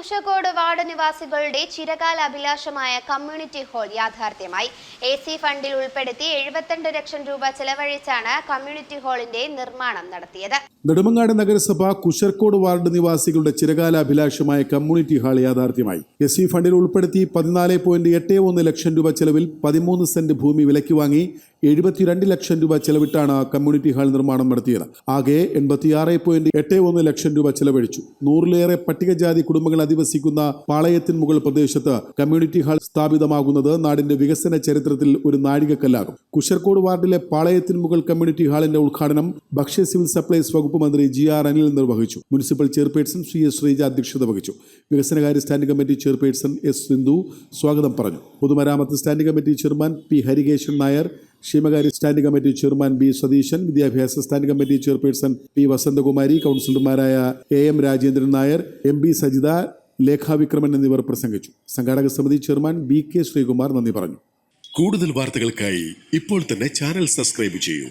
കുശക്കോട് ward നിവാസികളുടെ ചിരകാല അഭിലാഷമായ കമ്മ്യൂണിറ്റി ഹാൾ യാഥാർത്ഥ്യമായി. എ സി ഫണ്ടിൽ ഉൾപ്പെടുത്തി എഴുപത്തിരണ്ട് ലക്ഷം രൂപ ചെലവഴിച്ചാണ് കമ്മ്യൂണിറ്റി ഹാളിന്റെ നിർമ്മാണം നടത്തിയത്. നെടുമങ്ങാട് നഗരസഭ കുശർക്കോട് വാർഡ് നിവാസികളുടെ ചിരകാല അഭിലാഷമായ കമ്മ്യൂണിറ്റി ഹാൾ യാഥാർത്ഥ്യമായി. എസ് സി ഫണ്ടിൽ ഉൾപ്പെടുത്തി പതിനാല് പോയിന്റ് എട്ട് ഒന്ന് ലക്ഷം രൂപ ചെലവിൽ പതിമൂന്ന് സെന്റ് ഭൂമി വിലയ്ക്ക് വാങ്ങി എഴുപത്തിരണ്ട് ലക്ഷം രൂപ ചെലവിട്ടാണ് കമ്മ്യൂണിറ്റി ഹാൾ നിർമ്മാണം നടത്തിയത്. ആകെ എൺപത്തിയാറ് പോയിന്റ് എട്ട് ഒന്ന് ലക്ഷം രൂപ ചെലവഴിച്ചു. നൂറിലേറെ പട്ടികജാതി കുടുംബങ്ങൾ അധിവസിക്കുന്ന പാളയത്തിൻ മുകൾ പ്രദേശത്ത് കമ്മ്യൂണിറ്റി ഹാൾ സ്ഥാപിതമാകുന്നത് നാടിന്റെ വികസന ചരിത്രത്തിൽ ഒരു നാഴികക്കല്ലാകും. കുശർക്കോട് വാർഡിലെ പാളയത്തിൻ മുകൾ കമ്മ്യൂണിറ്റി ഹാളിന്റെ ഉദ്ഘാടനം ഭക്ഷ്യ സിവിൽ സപ്ലൈസ് വകുപ്പ് മന്ത്രി ജി ആർ അനിൽ നിർവഹിച്ചു. Municipal chairperson Shri S Sreeja അധ്യക്ഷത വഹിച്ചു. വികസനകാര്യ standing committee chairperson S Sindhu സ്വാഗതം പറഞ്ഞു. പൊതുമരാമത്ത് standing committee chairman P Harikesan Nair ക്ഷേമകാര്യ standing committee chairman B Satheesan വിദ്യാഭ്യാസ standing committee chairperson P Vasanthakumari കൗൺസിലർമാരായ A M Rajendran Nair M B Sajitha Lekhavikraman എന്നിവർ പ്രസംഗിച്ചു. സംഘാടക സമിതി ചെയർമാൻ ബി കെ ശ്രീകുമാർ നന്ദി പറഞ്ഞു. കൂടുതൽ വാർത്തകൾക്കായി ഇപ്പോൾ തന്നെ ചാനൽ സബ്സ്ക്രൈബ് ചെയ്യൂ.